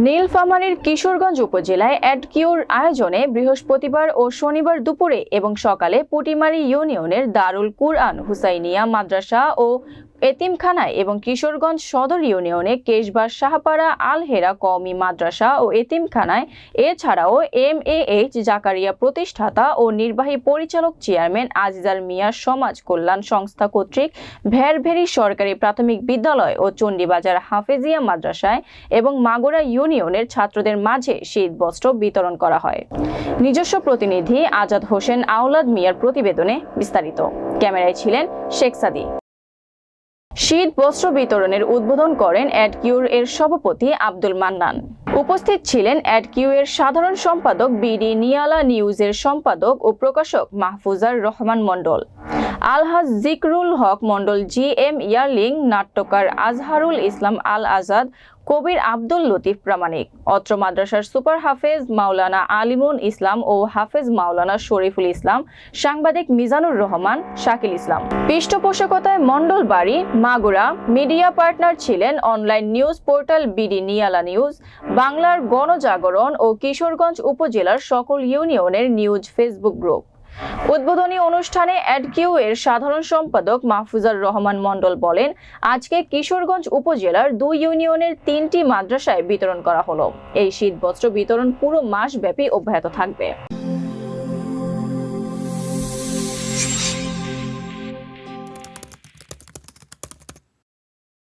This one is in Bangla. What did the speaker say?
নীলফামারীর কিশোরগঞ্জ উপজেলায় অ্যাডকিউর আয়োজনে বৃহস্পতিবার ও শনিবার দুপুরে এবং সকালে পুটিমারি ইউনিয়নের দারুল কুরআন হুসাইনিয়া মাদ্রাসা ও এতিমখানায় এবং কিশোরগঞ্জ সদর ইউনিয়নে কেশবার শাহপাড়া আল হেরা কওমি মাদ্রাসা ও এতিমখানায় এছাড়াও এম এ এইচ, জাকারিয়া প্রতিষ্ঠাতা ও নির্বাহী পরিচালক চেয়ারম্যান আজিজার মিয়া সমাজ কল্যাণ সংস্থা কর্তৃক ভেরভেরি সরকারি প্রাথমিক বিদ্যালয় ও চণ্ডীবাজার হাফেজিয়া মাদ্রাসায় এবং মাগুরা ইউনিয়নের ছাত্রদের মাঝে শীত বস্ত্র বিতরণ করা হয়। নিজস্ব প্রতিনিধি আজাদ হোসেন আওলাদ মিয়ার প্রতিবেদনে বিস্তারিত। ক্যামেরায় ছিলেন শেখ সাদি শীত বস্ত্র বিতরণের উদ্বোধন করেন অ্যাডকিউর এর সভাপতি আব্দুল মান্নান। উপস্থিত ছিলেন অ্যাডকিউ এর সাধারণ সম্পাদক বিডি নিয়ালা নিউজের সম্পাদক ও প্রকাশক মাহফুজার রহমান মণ্ডল। আলহাজ জিকরুল হক মণ্ডল জি এম ইয়ারলিং, নাট্যকার আজহারুল ইসলাম আল আজাদ, কবির আব্দুল লতিফ প্রামাণিক। অত্র মাদ্রাসার সুপার হাফেজ মাওলানা আলিমুন ইসলাম ও হাফেজ মাওলানা শরীফুল ইসলাম, সাংবাদিক মিজানুর রহমান, শাকিল ইসলাম। পৃষ্ঠপোষকতায় মণ্ডল বাড়ি, মাগুরা। মিডিয়া পার্টনার ছিলেন অনলাইন নিউজ পোর্টাল বিডি নিয়ালা নিউজ, বাংলার গণজাগরণ ও কিশোরগঞ্জ উপজেলার সকল ইউনিয়নের নিউজ ফেসবুক গ্রুপ। উদ্বোধনী অনুষ্ঠানে অ্যাডকিউ এর সাধারণ সম্পাদক মাহফুজার রহমান মন্ডল বলেন, আজকে কিশোরগঞ্জ উপজেলার দুই ইউনিয়নের তিনটি মাদ্রাসায় বিতরণ করা হলো। এই শীতবস্ত্র বিতরণ পুরো মাস ব্যাপী অব্যাহত থাকবে।